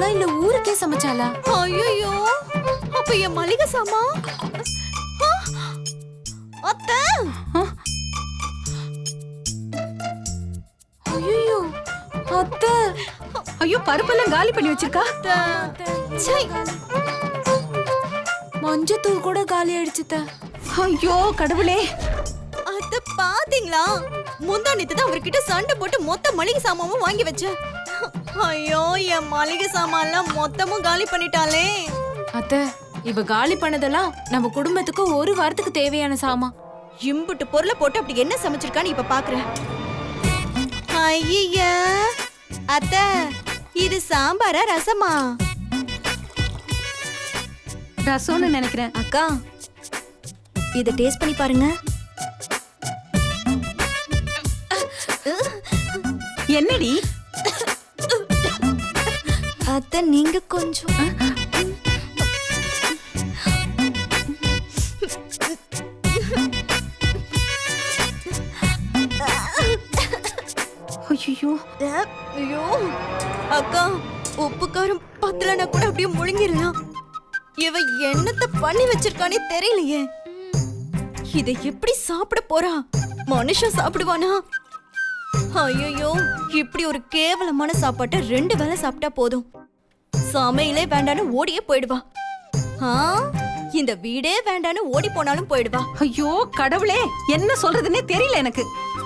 சமைச்சாலா இல்ல ஊருக்கே சமைச்சாலா? ஐயோ அப்ப என் மளிகை சாமா? அத்தை! ஐயோ அத்தை! ஐயோ பருப்பெல்லாம் காலி பண்ணி வச்சிருக்கா. மஞ்சத்தூள் கூட காலி ஆயிடுச்சு ஐயோ கடவுளே! அத்தை பாத்தீங்களா? முந்தா நேத்து தான் அவர்கிட்ட சண்டை போட்டு மொத்த மளிகை சாமானும் வாங்கி வச்சேன். ஐயோ என் மளிகை சாமான்லாம் மொத்தமும் காலி பண்ணிட்டாளே. அத்தை இவ காலி பண்ணதெல்லாம் நம்ம குடும்பத்துக்கு ஒரு வாரத்துக்கு தேவையான சாமான். இம்புட்டு பொருளை போட்டு அப்படி என்ன சமைச்சிருக்கான்னு இப்ப பாக்குறேன். ஐய அத்தை இது சாம்பாரா ரசமா? ரசம்னு நினைக்கிறேன். அக்கா இத டேஸ்ட் பண்ணி பாருங்க. என்னடி? அத்தை நீங்க கொஞ்சம் ஐயோ. ஐயோ. அக்கா உப்பு காரம் பத்தலனா கூட அப்படியே முழுங்கிடலாம் இவ என்னத்த பண்ணி வச்சிருக்கானே தெரியலையே. இதை எப்படி சாப்பிட போறா? மனுஷன் சாப்பிடுவானா? ஐயோ இப்படி ஒரு கேவலமான சாப்பாட்டை ரெண்டு வேளை சாப்பிட்டா போதும். சமையலே வேண்டான்னு ஓடியே போயிடுவா. ஆ? இந்த வீடே வேண்டான்னு ஓடி போனாலும் போயிடுவா. ஐயோ கடவுளே என்ன சொல்றதுன்னே தெரியல எனக்கு.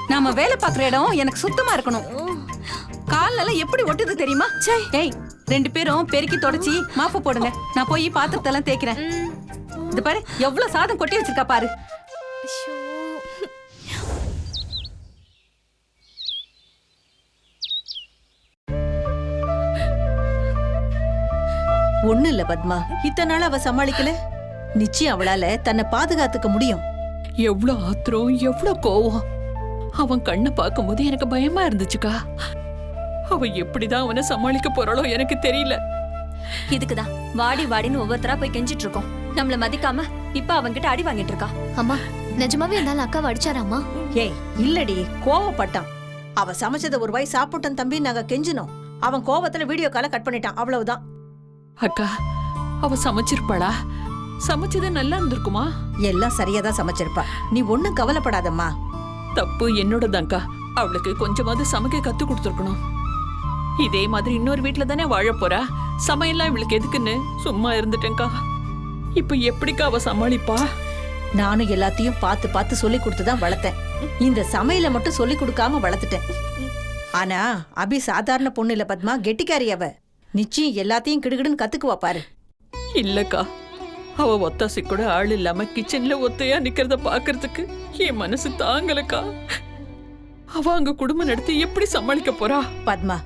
நாம வேலை பார்க்குற இடம் எனக்கு சுத்தமா இருக்கணும். கால்ல எல்லாம் எப்படி ஒட்டுது தெரியுமா? ஏய் ரெண்டு பேரும் பெருக்கி தொடச்சி மாப்பு போடுங்க. நான் போய் பாத்திரத்தெல்லாம் தேய்க்கிறேன். இது பாரு எவ்வளவு சாதம் கொட்டி வச்சிருக்கா பாரு. ஒண்ணு இல்ல பத்மா. இத்தனை நாள் அவ சமாளிக்கல? நிச்சயம் அவளால தன்னை பாதுகாத்துக்க முடியும். எவ்வளவு ஆத்திரம் எவ்வளவு கோவம். அவன் கண்ணை பார்க்கும்போது எனக்கு பயமா இருந்துச்சுக்கா. அவ எப்படிதான் அவனை சமாளிக்க போறாளோ எனக்கு தெரியல. இதுக்குதான் வாடி வாடின்னு ஒவ்வொருத்தரா போய் கெஞ்சிட்டு இருக்கோம். நம்மள மதிக்காம இப்ப அவன்கிட்ட அடி வாங்கிட்டு இருக்கா? அம்மா நிஜமாவே என்னால அக்காவை அடிச்சாராம்மா ஏய் இல்லடி. கோவப்பட்டான். அவ சமைச்சத ஒரு வாய் சாப்பிட்டோம் தம்பி நாங்க கெஞ்சினோம். அவன் கோவத்துல வீடியோ காலை கட் பண்ணிட்டான். அவ்வளவுதான். அக்கா அவ சமைச்சிருப்பாளா? சமைச்சது நல்லா இருந்திருக்குமா? எல்லாம் சரியாதான் சமைச்சிருப்பா. நீ ஒண்ணும் கவலைப்படாதம்மா. தப்பு என்னோடதான்க்கா. அவளுக்கு கொஞ்சமாவது சமைக்க கத்து கொடுத்துருக்கணும். இதே மாதிரி இன்னொரு வீட்ல தானே வாழ போறா? சமையல்லாம் இவளுக்கு எதுக்குன்னு சும்மா இருந்துட்டேன்க்கா. இப்ப எப்படிக்கா அவ சமாளிப்பா? நானும் எல்லாத்தையும் பார்த்து பார்த்து சொல்லி கொடுத்து தான் வளர்த்தேன். இந்த சமையலை மட்டும் சொல்லி கொடுக்காம வளர்த்துட்டேன். ஆனா அபி சாதாரண பொண்ணு இல்ல பத்மா கெட்டிக்காரி அவ. நிச்சயம் எல்லாத்தையும் கிடுகிடுன்னு கத்துக்குவா பாரு. இல்லக்கா அவ ஒத்தாசி கூட ஆள் இல்லாம கிச்சன்ல ஒத்தையா நிக்கிறத பாக்குறதுக்கு என் மனசு தாங்கலக்கா. அவ அங்க குடும்பம் நடத்தி எப்படி சமாளிக்க போறா? பத்மா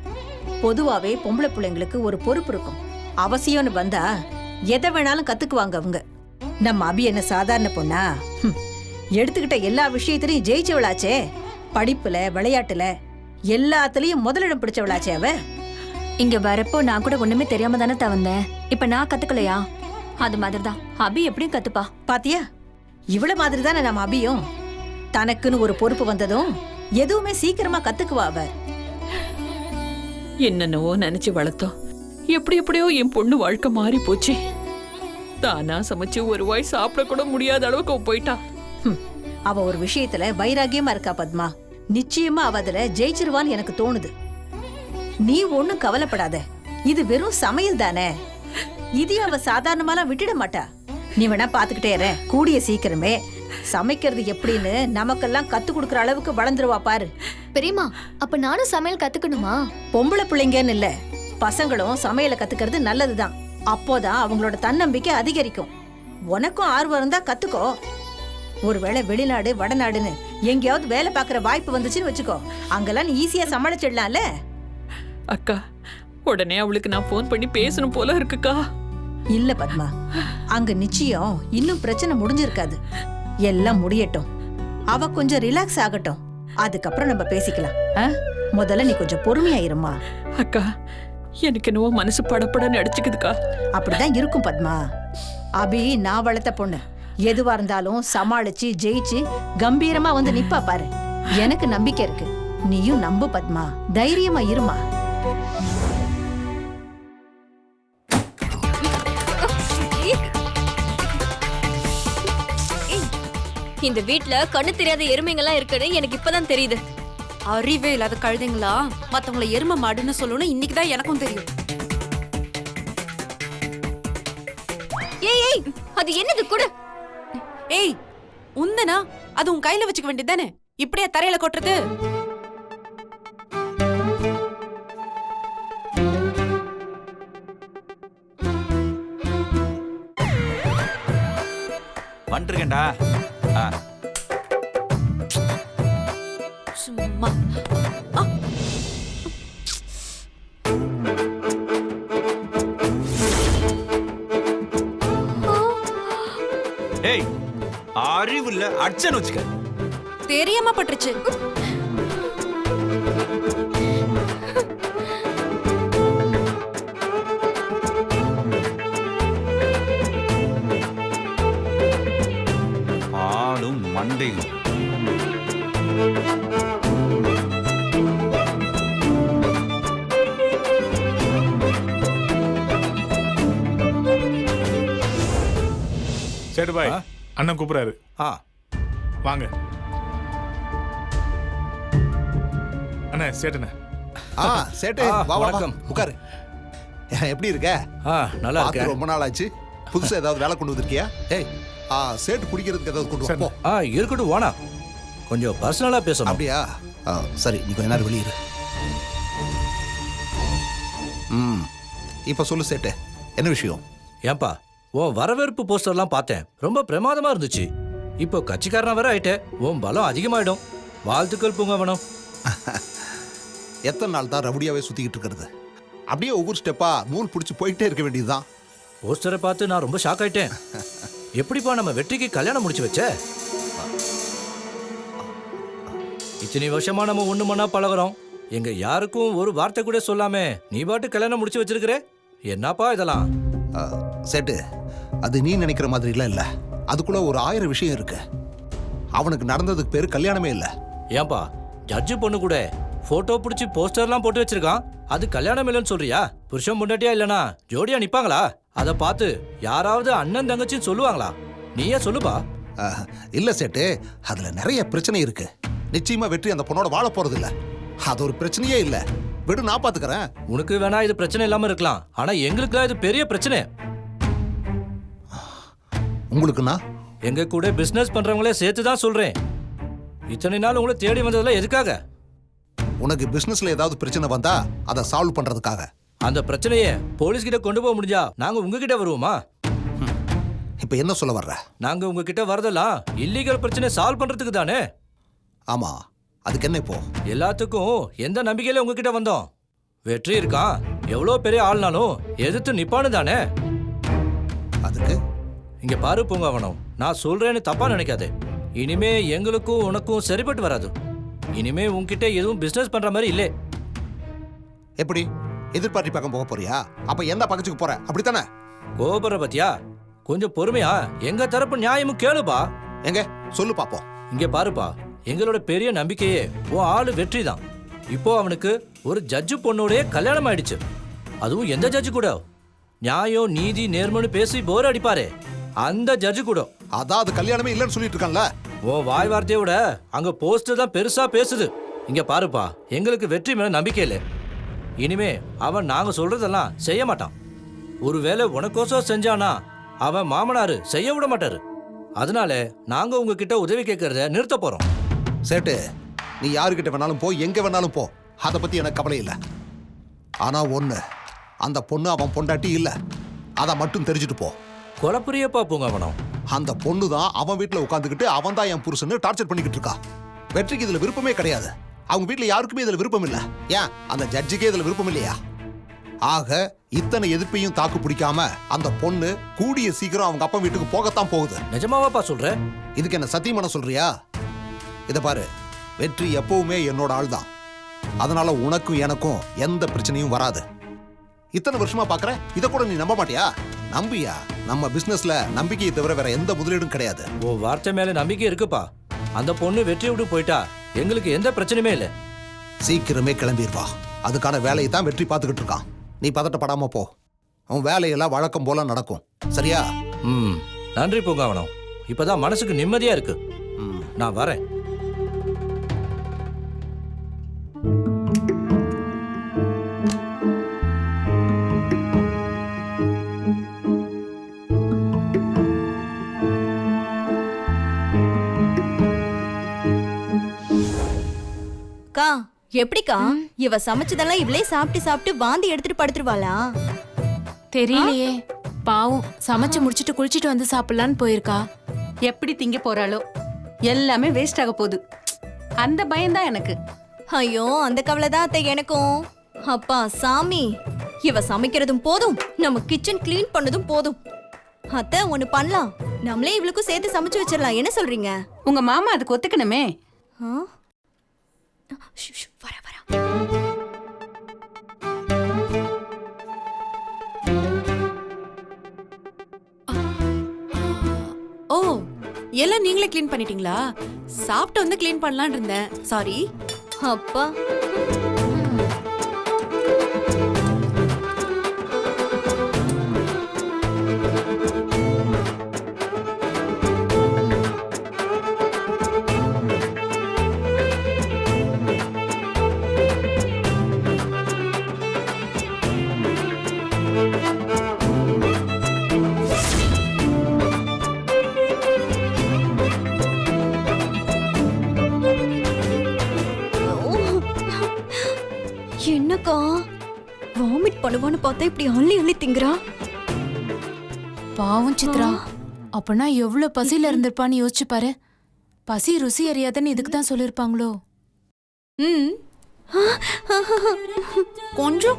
பொதுவாவே பொம்பளை பிள்ளைங்களுக்கு ஒரு பொறுப்பு இருக்கும். அவசியம்னு வந்தா எதை வேணாலும் கத்துக்குவாங்க அவங்க. நம்ம அபி என்ன சாதாரண பொண்ணா? ஹம், எடுத்துக்கிட்ட எல்லா விஷயத்திலையும் ஜெயிச்சவளாச்சே. படிப்புல விளையாட்டுல எல்லாத்துலயும் முதலிடம் பிடிச்சவளாச்சே அவ. இங்க வரப்போ நான் கூட ஒண்ணுமே தெரியாம தானே வந்தேன். இப்ப நான் கத்துக்கலையா? அது மாதிரிதான். அபி எப்படியும் கத்துப்பா. பாத்தியா? இவள மாதிரி தானே நம்ம அபியும். தனக்குன்னு ஒரு பொறுப்பு வந்ததும் எதுவுமே சீக்கிரமா கத்துக்குவா அவ. என்னென்னவோ நினைச்சு வளர்த்தோம். எப்படி எப்படியோ என் பொண்ணு வாழ்க்கை மாறி போச்சு. தானா சமைச்சு ஒரு வாய் சாப்பிட கூட முடியாத அளவுக்கு அவ போயிட்டா. ஹம், அவ ஒரு விஷயத்துல வைராகியமா இருக்கா பத்மா. நிச்சயமா அவ அதுல ஜெயிச்சிருவான்னு எனக்கு தோணுது. நீ ஒண்ணும் கவலைப்படாத. இது வெறும் சமையல் தானே. இதையும் அவ சாதாரணமாலாம் விட்டுட மாட்டா. நீ வேணா பாத்துக்கிட்டே கூடிய சீக்கிரமே. சமைக்கிறது எப்படின்னு நமக்கெல்லாம் கத்து கொடுக்கற அளவுக்கு வளர்ந்துருவா பாரு. பெரியம்மா அப்ப நானும் சமையல் கத்துக்கணுமா? பொம்பளை பிள்ளைங்கன்னு இல்ல. பசங்களும் சமையலை கத்துக்கிறது நல்லதுதான். அப்போதான் அவங்களோட தன்னம்பிக்கை அதிகரிக்கும். உனக்கும் ஆர்வம் இருந்தா கத்துக்கோ. ஒருவேளை வெளிநாடு வடநாடுன்னு எங்கேயாவது வேலை பார்க்குற வாய்ப்பு வந்துச்சுன்னு வச்சுக்கோ. அங்கெல்லாம் ஈஸியா சமாளிச்சிடலாம்ல. அக்கா உடனே அவளுக்கு நான் ஃபோன் பண்ணி பேசணும் போல இருக்குக்கா. இல்ல பத்மா. அங்க நிச்சயம் இன்னும் பிரச்சனை முடிஞ்சிருக்காது. எல்லாம் முடியட்டும். அவ கொஞ்சம் ரிலாக்ஸ் ஆகட்டும். அதுக்கப்புறம் நம்ம பேசிக்கலாம். ஆ? முதல்ல நீ கொஞ்சம் பொறுமையா இருமா. அக்கா எனக்கு என்னவோ மனசு படப்படன்னு அடிச்சுக்குதுக்கா அப்படிதான் இருக்கும் பத்மா. அபி நான் வளர்த்த பொண்ணு. எதுவா இருந்தாலும் சமாளிச்சு ஜெயிச்சு கம்பீரமா வந்து நிப்பா பாரு. எனக்கு நம்பிக்கை இருக்கு. நீயும் நம்பு பத்மா. தைரியமா இருமா. இந்த வீட்ல கண்ணு தெரியாத எருமைங்கெல்லாம் இருக்குன்னு எனக்கு இப்பதான் தெரியுது. அறிவே இல்லாத கழுதைங்களா? மத்தவங்கள எருமை மாடுன்னு சொல்லணும் இன்னைக்குதான் எனக்கும் தெரியும். ஏய் ஏய் அது என்னது கூட? ஏய் உந்தனா? அது உன் கையில வச்சுக்க வேண்டியதானே இப்படியா தரையில கொட்டுறது? வந்துருக்கேன்டா ஆ. சும்மா. ஏய் அறிவு இல்ல வச்சுக்க. தெரியாம பட்டுருச்சு. சேட்டு பாய்? அண்ணன் கூப்பிடுறாரு. ஆ. வாங்க. அண்ணா சேட்டுண்ணே. ஆ சேட்டு ஆ, வா வா, வா. வணக்கம். உட்காரு. எப்படி இருக்க? ஆ நல்லா இருக்கேன். ரொம்ப நாள் ஆச்சு புதுசா ஏதாவது வேலை கொண்டு வந்திருக்கியா? ஏய். ஆ சேட்டு குடிக்கிறதுக்கு ஏதாவது கொண்டு வா சரி. போ. ஆ இருக்கட்டும் வாணா. கொஞ்சம் பர்சனலா பேசணும். அப்படியா? ஆ, சரி நீ கொஞ்ச நேரம் வெளியிரு ம். இப்போ சொல்லு சேட்டு. என்ன விஷயம்? ஏன்பா உன் வரவேற்பு போஸ்டர்லாம் பார்த்தேன். ரொம்ப பிரமாதமா இருந்துச்சு. இப்போ கட்சிக்காரனா வேற ஆயிட்டே. உன் பலம் அதிகமாயிடும். வாழ்த்துக்கள் பூங்கவனம். எத்தனை நாள் தான் ரவுடியாவே சுத்திக்கிட்டு இருக்கிறது? அப்படியே ஒவ்வொரு ஸ்டெப்பா நூல் பிடிச்சி போயிட்டே இருக்க வேண்டியதுதான். போஸ்டரை பார்த்து நான் ரொம்ப ஷாக் ஆயிட்டேன். எப்படிப்பா நம்ம வெற்றிக்கு கல்யாணம் முடிச்சு வச்ச? இத்தனை வருஷமா நம்ம ஒண்ணு மண்ணா பழகுறோம். எங்க யாருக்கும் ஒரு வார்த்தை கூட சொல்லாம நீ பாட்டு கல்யாணம் முடிச்சு வச்சிருக்கிற? என்னப்பா இதெல்லாம்? சேட்டு அது நீ நினைக்கிற மாதிரிலாம் இல்லை. அதுக்குள்ள ஒரு ஆயிரம் விஷயம் இருக்கு. அவனுக்கு நடந்ததுக்கு பேர் கல்யாணமே இல்லை. ஏன்பா ஜட்ஜு பொண்ணு கூட போட்டோ பிடிச்சி போஸ்டர்லாம் போட்டு வச்சிருக்கான். அது கல்யாணம் இல்லைன்னு சொல்றியா? புருஷன் முன்னாடியா இல்லனா ஜோடியா நிப்பாங்களா? அதை பார்த்து யாராவது அண்ணன் தங்கச்சின்னு சொல்லுவாங்களா? நீயே சொல்லுப்பா. இல்ல சேட்டு அதுல நிறைய பிரச்சனை இருக்கு. நிச்சயமா வெற்றி அந்த பொண்ணோட வாழ போறது இல்ல. அது ஒரு பிரச்சனையே இல்ல. விடு நான் பாத்துக்கறேன். உனக்கு வேணா இது பிரச்சனை இல்லாம இருக்கலாம். ஆனா எங்களுக்குலாம் இது பெரிய பிரச்சனை. உங்களுக்குன்னா எங்க கூட பிசினஸ் பண்றவங்களே சேர்த்து தான் சொல்றேன். இத்தனை நாள் உங்களை தேடி வந்ததெல்லாம் எதுக்காக? உனக்கு பிசினஸ்ல ஏதாவது பிரச்சனை வந்தா அதை சால்வ் பண்றதுக்காக. அந்த பிரச்சனையை போலீஸ் கிட்ட கொண்டு போக முடிஞ்சா நாங்க உங்ககிட்ட வருவோமா? இப்ப என்ன சொல்ல வர்ற? நாங்க உங்ககிட்ட வரதெல்லாம் இல்லீகல் பிரச்சனை சால்வ் பண்றதுக்கு தானே? ஆமா. அதுக்கு என்ன இப்போ? எல்லாத்துக்கும் எந்த நம்பிக்கையில உங்ககிட்ட வந்தோம்? வெற்றி இருக்கான் எவ்வளோ பெரிய ஆள்னாலும் எதிர்த்து நிப்பானு தானே? அதுக்கு? இங்க பாரு பூங்காவனம். நான் சொல்றேன்னு தப்பா நினைக்காதே. இனிமே எங்களுக்கும் உனக்கும் சரிப்பட்டு வராது. இனிமே உன்கிட்ட எதுவும் பிசினஸ் பண்ற மாதிரி இல்லே. எப்படி? எதிர்பார்ட்டி பக்கம் போக போறியா? அப்ப எந்த பக்கத்துக்கு போற? அப்படித்தானே? கோபுர பத்தியா கொஞ்சம் பொறுமையா எங்க தரப்பு நியாயமும் கேளுப்பா. எங்க? சொல்லு பாப்போம். இங்க பாருப்பா எங்களோட பெரிய நம்பிக்கையே உன் ஆளு வெற்றி தான் இப்போ அவனுக்கு ஒரு ஜட்ஜு பொண்ணோடய கல்யாணம் ஆயிடுச்சு. அதுவும் எந்த ஜட்ஜு கூட? நியாயம் நீதி நேர்மனு பேசி போர் அடிப்பாரே. அந்த ஜட்ஜு கூட. அதான் அது கல்யாணமே இல்லைன்னு சொல்லிட்டு இருக்கான்ல? உன் வாய் வார்த்தையை விட அங்க போஸ்டர் தான் பெருசா பேசுது. இங்க பாருப்பா எங்களுக்கு வெற்றி மேல நம்பிக்கை இல்லை. இனிமே அவன் நாங்க சொல்றதெல்லாம் செய்ய மாட்டான். ஒருவேளை உனக்கோசம் செஞ்சானா அவன் மாமனாரு செய்ய விட மாட்டாரு. அதனால நாங்க உங்ககிட்ட உதவி கேட்கறத நிறுத்த போறோம். சேட்டு நீ யாருக்கிட்ட வேணாலும் போ எங்க வேணாலும் போ. அதை பத்தி எனக்கு கவலை இல்லை. ஆனா ஒண்ணு அந்த பொண்ணு அவன் பொண்டாட்டி இல்ல. அதை மட்டும் தெரிஞ்சுட்டு போ. கொலப்புரியப்பா பூங்காவனம். அந்த பொண்ணு தான் அவன் வீட்டுல உட்காந்துக்கிட்டு அவன் தான் என் புருஷன்னு டார்ச்சர் பண்ணிக்கிட்டு இருக்கா வெற்றிக்கு இதுல விருப்பமே கிடையாது. அவங்க வீட்டுல யாருக்குமே இதுல விருப்பம் இல்ல. ஏன்? அந்த ஜட்ஜுக்கே இதுல விருப்பம் இல்லையா? ஆக இத்தனை எதிர்ப்பையும் தாக்கு பிடிக்காம அந்த பொண்ணு கூடிய சீக்கிரம் அவங்க அப்பா வீட்டுக்கு போகத்தான் போகுது. நிஜமாவாப்பா சொல்ற? இதுக்கு என்ன சத்தியம் பண்ண சொல்றியா? இத பாரு வெற்றி எப்பவுமே என்னோட ஆள் தான் அதனால உனக்கும் எனக்கும் எந்த பிரச்சனையும் வராது. இத்தனை வருஷமா பாக்குற? இத கூட நீ நம்ப மாட்டியா? நம்பியா? நம்ம பிசினஸ்ல நம்பிக்கையை தவிர வேற எந்த முதலீடும் கிடையாது. உன் வார்த்தை மேல நம்பிக்கை இருக்குப்பா. அந்த பொண்ணு வெற்றி விட்டு போயிட்டா எங்களுக்கு எந்த பிரச்சனையுமே இல்லை. சீக்கிரமே கிளம்பிடுவா அதுக்கான வேலையை தான் வெற்றி பார்த்துக்கிட்டு இருக்கான். நீ பதட்டப்படாம போ. உன் வேலையெல்லாம் வழக்கம் போல நடக்கும். சரியா? ம். நன்றி பூங்காவனம். இப்பதான் மனசுக்கு நிம்மதியா இருக்கு. நான் வரேன். எப்படிக்கா? இவ சமைச்சதெல்லாம் இவளே சாப்பிட்டு சாப்பிட்டு வாந்தி எடுத்துட்டு படுத்துருவாளா? தெரியலையே. பாவம் சமைச்சு முடிச்சிட்டு குளிச்சிட்டு வந்து சாப்பிடலான்னு போயிருக்கா. எப்படி திங்க போறாளோ? எல்லாமே வேஸ்ட் ஆக போகுது. அந்த பயம்தான் எனக்கு. ஐயோ அந்த கவலை தான் அத்தை எனக்கும். அப்பா சாமி. இவ சமைக்கிறதும் போதும். நம்ம கிச்சன் க்ளீன் பண்ணதும் போதும். அத்தை ஒண்ணு பண்ணலாம். நம்மளே இவளுக்கும் சேர்த்து சமைச்சு வச்சிடலாம். என்ன சொல்றீங்க? உங்க மாமா அதுக்கு ஒத்துக்கணுமே. ஆ? ஷு, ஷு, வர வர ஓ எல்லாம் நீங்களே க்ளீன் பண்ணிட்டீங்களா? சாப்பிட்டு வந்து க்ளீன் பண்ணலாம்னு இருந்தேன். சாரி அப்பா. இப்படி அள்ளி அள்ளி திங்குறா? பாவம் சித்ரா. அப்பனா எவ்வளவு பசியில இருந்திருப்பான்னு யோசிச்சு பாரு. பசி ருசி அறியாதுன்னு இதுக்கு தான் சொல்லிருப்பாங்களோ ம். கொஞ்சம்.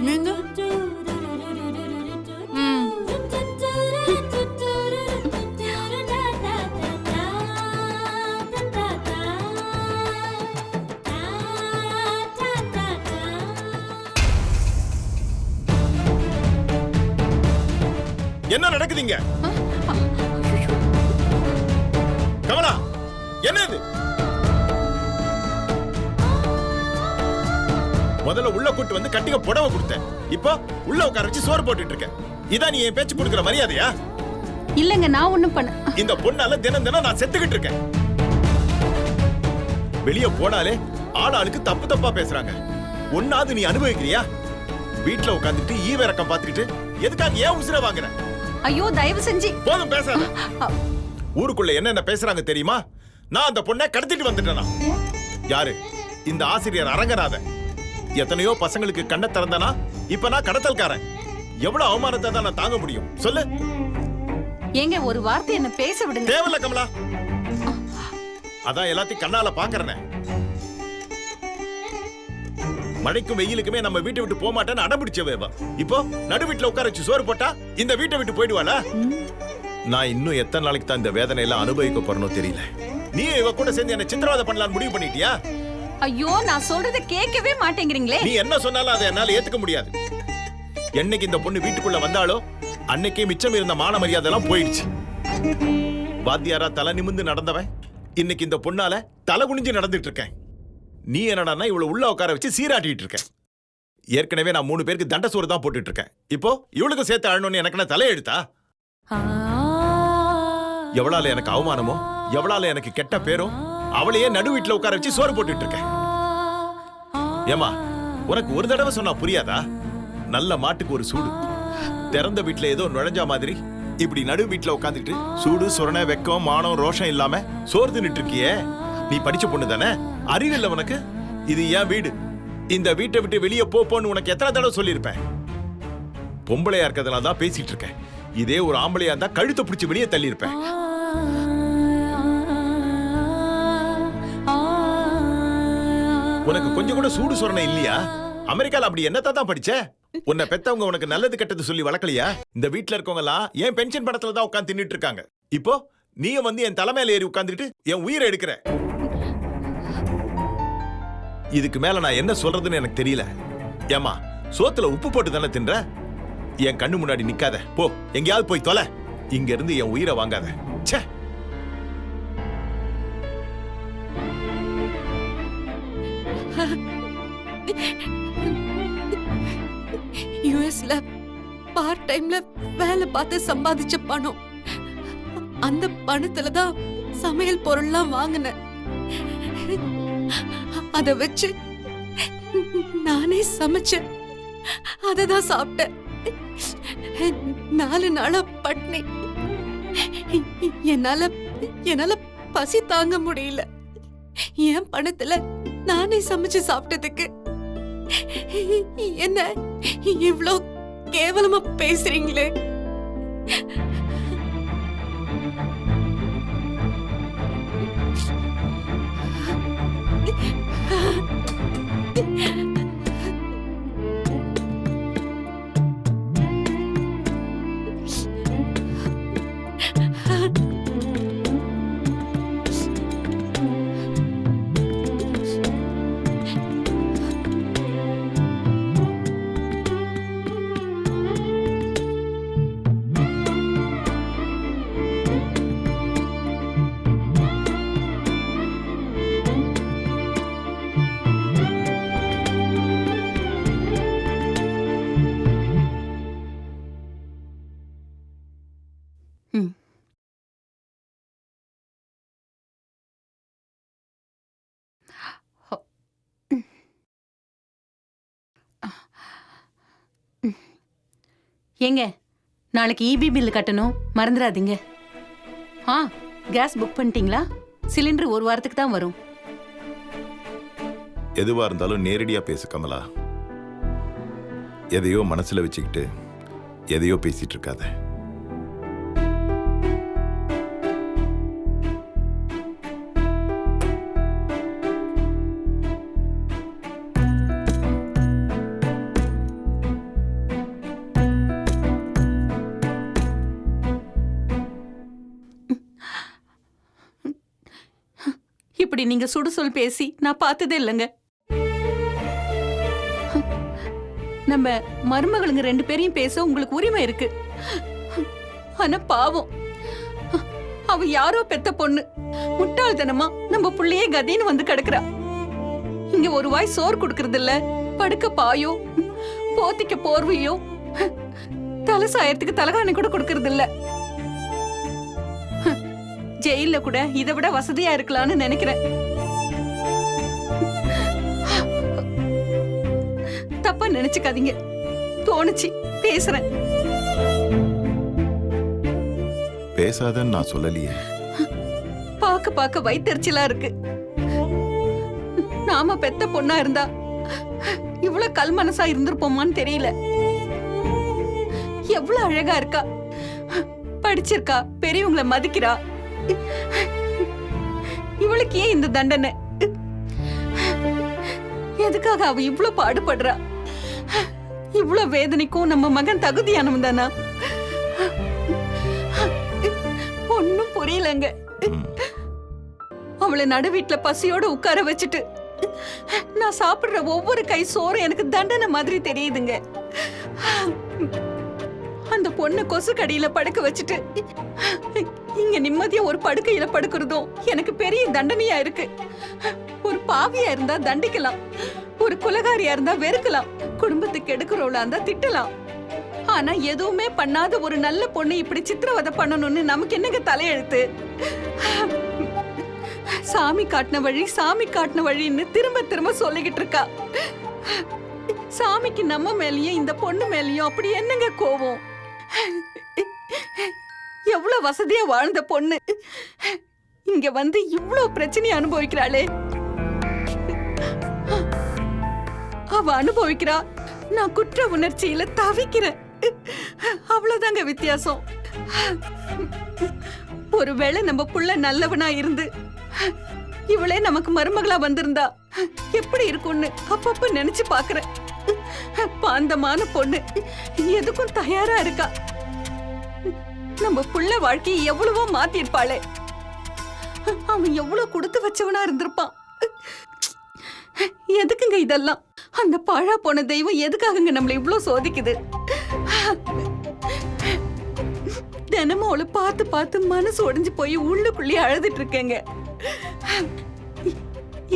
நீங்க? நடக்குதுங்க கமலா என்ன இது முதல்ல உள்ள கூட்டு வந்து கட்டிங்க புடவை கொடுத்தேன். இப்போ உள்ள உட்கார வச்சு சோறு போட்டுட்டு இருக்கேன். இதான் நீ என் பேச்சு கொடுக்குற மரியாதையா? இல்லங்க நான் ஒண்ணும் பண்ண இந்த பொண்ணால தினம் தினம் நான் செத்துக்கிட்டு இருக்கேன். வெளிய போனாலே ஆள் ஆளுக்கு தப்பு தப்பா பேசுறாங்க. ஒன்னாவது நீ அனுபவிக்கிறியா? வீட்ல உட்காந்துட்டு ஈவிரக்கம் பார்த்துக்கிட்டு எதுக்காக ஏன் உசுர வாங்குற? ஐயோ தயவு செஞ்சு. போதும் பேசாத. ஊருக்குள்ள என்னென்ன பேசுறாங்க தெரியுமா? நான் அந்த பொண்ணை கடத்திட்டு வந்துட்டேனா? யாரு? இந்த ஆசிரியர் அரங்கநாதன் எத்தனையோ பசங்களுக்கு கண்ணை திறந்தனா? இப்ப நான் கடத்தல்காரன். எவ்வளவு அவமானத்தை தான் நான் தாங்க முடியும்? சொல்லு. ஏங்க ஒரு வார்த்தை என்ன பேச விடுங்க. தேவையில்ல கமலா. அதான் எல்லாத்தையும் கண்ணால பாக்குறனே. மழைக்கும் வெயிலுக்குமே நம்ம வீட்டை விட்டு போக மாட்டேன்னு அடம்பிடிச்சவ இவ. இப்போ நடு வீட்டுல உட்கார வச்சு சோறு போட்டா இந்த வீட்டை விட்டு போயிடுவாளா? நான் இன்னும் எத்தனை நாளைக்கு தான் இந்த வேதனை எல்லாம் அனுபவிக்க போறனோ தெரியல. நீ இவ கூட சேர்ந்து என்ன சித்திரவதை பண்ணலாம்னு முடிவு பண்ணிட்டியா? ஐயோ நான் சொல்றத கேட்கவே மாட்டேங்கிறீங்களே. நீ என்ன சொன்னாலும் அதை என்னால ஏத்துக்க முடியாது. என்னைக்கு இந்த பொண்ணு வீட்டுக்குள்ள வந்தாலோ அன்னைக்கே மிச்சம் இருந்த மான மரியாதை எல்லாம் போயிடுச்சு. வாத்தியாரா தலை நிமிந்து நடந்தவன். இன்னைக்கு இந்த பொண்ணால தலை குனிஞ்சு நடந்துட்டு இருக்கேன். நீ என்னடான்னா இவ்வளவு உள்ள உட்கார வச்சு சீராட்டிட்டு இருக்க ஏற்கனவே நான் மூணு பேருக்கு தண்ட சோறு தான் போட்டுட்டு இருக்கேன். இப்போ இவளுக்கும் சேர்த்து அழணும்னு எனக்கு என்ன தலையெழுத்தா? எவ்வளால எனக்கு அவமானமோ எவ்வளால எனக்கு கெட்ட பேரும் அவளையே நடு வீட்டுல உட்கார வச்சு சோறு போட்டுட்டு இருக்கேன். ஏமா உனக்கு ஒரு தடவை சொன்னா புரியாதா? நல்ல மாட்டுக்கு ஒரு சூடு. திறந்த வீட்டுல ஏதோ நுழைஞ்ச மாதிரி இப்படி நடு வீட்டுல உட்காந்துட்டு சூடு சுரண வெக்கம் மானம் ரோஷம் இல்லாம சோறு தின்னுட்டு இருக்கியே? நீ படிச்ச பொண்ணு தானே? அறிவில்ல உனக்கு? இது ஏன் வீடு? இந்த வீட்டை விட்டு வெளியே போ போன்னு உனக்கு எத்தனை தடவை சொல்லியிருப்பேன்? பொம்பளையா இருக்கிறதுனால தான் பேசிட்டு இருக்கேன். இதே ஒரு ஆம்பளையா இருந்தா கழுத்தை பிடிச்சி வெளியே தள்ளியிருப்பேன். உனக்கு கொஞ்சம் கூட சூடு சொரணை இல்லையா? அமெரிக்கால அப்படி என்னத்தான் தான் படிச்ச? உன்னை பெத்தவங்க உனக்கு நல்லது கெட்டது சொல்லி வளர்க்கலையா? இந்த வீட்டுல இருக்கவங்க எல்லாம் ஏன் பென்ஷன் படத்துல தான் உட்காந்து தின்னுட்டு இருக்காங்க. இப்போ நீயும் வந்து என் தலைமையில ஏறி உட்காந்துட்டு என் உயிரை எடுக்கிற. இதுக்கு மேல நான் என்ன சொல்றதுன்னு எனக்கு தெரியல. ஏமா சோத்துல உப்பு போட்டு தானே தின்ற? என் கண்ணு முன்னாடி நிக்காத. போ எங்கேயாவது போய் தொலை. இங்க இருந்து என் உயிரை வாங்காத. ச்சே! யுஎஸ்ல பார்ட் டைம்ல வேலை பார்த்து சம்பாதிச்ச பணம். அந்த பணத்துல தான் சமையல் பொருள்லாம் வாங்கினேன். அத வச்சு நானே சமைச்சேன் அதை தான் சாப்பிட்டேன். நாலு நாளா பட்னி. என்னால என்னால பசி தாங்க முடியல. என் பணத்துல நானே சமைச்சு சாப்பிட்டதுக்கு என்ன இவ்ளோ கேவலமா பேசுறீங்களே? Yeah. ஏங்க நாளைக்கு இபி பில் கட்டணும். மறந்துடாதீங்க. ஆ கேஸ் புக் பண்ணிட்டீங்களா? சிலிண்டர் ஒரு வாரத்துக்கு தான் வரும். எதுவா இருந்தாலும் நேரடியா பேசு கமலா. எதையோ மனசுல வச்சுக்கிட்டு எதையோ பேசிட்டு இருக்காத. நீங்க சுடுசொல் பேசி நான் பார்த்ததே இல்லைங்க. நம்ம மருமகளுங்க ரெண்டு பேரையும் பேச உங்களுக்கு உரிமை இருக்கு. ஆனா பாவம். அவ யாரோ பெத்த பொண்ணு. முட்டாள்தனமா நம்ம புள்ளையே கதின்னு வந்து கிடக்குறா. இங்க ஒரு வாய் சோறு கொடுக்கறது இல்ல. படுக்க பாயோ போத்திக்க போர்வையோ தலை சாயறதுக்கு தலகாணி கூட கொடுக்கறது இல்ல. ஜெயில கூட இதை விட வசதியா இருக்கலாம்னு நினைக்கிறேன். தப்பா நினைச்சுக்காதீங்க. தோணுச்சு பேசுறேன். பேசாதன்னு நான் சொல்லலையே. பாக்க பாக்க வயித்தெரிச்சலா இருக்கு. நாம பெத்த பொண்ணா இருந்தா இவ்வளவு கல் மனசா இருந்திருப்போமான்னு தெரியல. எவ்வளவு அழகா இருக்கா. படிச்சிருக்கா பெரியவங்கள மதிக்கிறா. இவளுக்கு ஏன் இந்த தண்டனை? எதுக்காக அவ இவ்ளோ பாடுபடுறா? இவ்வளவு வேதனைக்கும் நம்ம மகன் தகுதியானவன் தானா? ஒன்னும் புரியலங்க. அவளை நடு வீட்டுல பசியோட உட்கார வச்சுட்டு நான் சாப்பிடுற ஒவ்வொரு கை சோறும் எனக்கு தண்டனை மாதிரி தெரியுதுங்க. அந்த பொண்ணு கொசு கடியில படுக்க வச்சுட்டு இங்க நிம்மதியா ஒரு படுக்கையில படுக்கிறதும் எனக்கு பெரிய தண்டனையா இருக்கு. ஒரு பாவியா இருந்தா தண்டிக்கலாம். ஒரு குலகாரியா இருந்தா வெறுக்கலாம். குடும்பத்துக்கு எடுக்கிறவளா இருந்தா திட்டலாம். ஆனா எதுவுமே பண்ணாத ஒரு நல்ல பொண்ணு இப்படி சித்திரவதை பண்ணணும்னு நமக்கு என்னங்க தலையெழுத்து? சாமி காட்டின வழி சாமி காட்டின வழின்னு திரும்ப திரும்ப சொல்லிக்கிட்டு இருக்கா. சாமிக்கு நம்ம மேலயும் இந்த பொண்ணு மேலயும் அப்படி என்னங்க கோவம்? எவ்வளவு வசதியா வாழ்ந்த பொண்ணு. இங்க வந்து இவ்வளவு பிரச்சனையை அனுபவிக்கிறாளே. அவ அனுபவிக்கிறா. நான் குற்ற உணர்ச்சியில தவிக்கிறேன். அவ்வளவுதாங்க வித்தியாசம். ஒருவேளை நம்ம புள்ள நல்லவனா இருந்து இவளே நமக்கு மருமகளா வந்திருந்தா எப்படி இருக்கும்னு அப்பப்ப நினைச்சு பாக்குறேன். பாந்தமான பொண்ணு எதுக்கும் தயாரா இருக்கா. நம்ம புள்ள வாழ்க்கையை எவ்வளவோ மாத்திருப்பாளே அவன் எவ்வளவு கொடுத்து வச்சவனா இருந்திருப்பான். எதுக்குங்க இதெல்லாம்? அந்த பாழா போன தெய்வம் எதுக்காகங்க நம்மள இவ்ளோ சோதிக்குது? தினமும் அவளை பார்த்து பார்த்து மனசு உடைஞ்சு போய் உள்ளுக்குள்ளேயே அழுதுட்டு இருக்கேங்க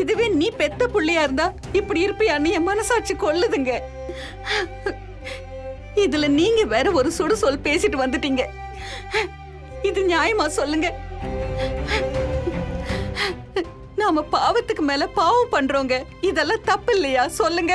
இதுவே நீ பெத்த புள்ளையா இருந்தா இப்படி இருப்பியான்னு என் மனசாட்சி கொல்லுதுங்க. இதுல நீங்க வேற ஒரு சுடு சொல் பேசிட்டு வந்துட்டீங்க. இது நியாயமா சொல்லுங்க. நாம பாவத்துக்கு மேல பாவம் பண்றோங்க. இதெல்லாம் தப்பு இல்லையா? சொல்லுங்க.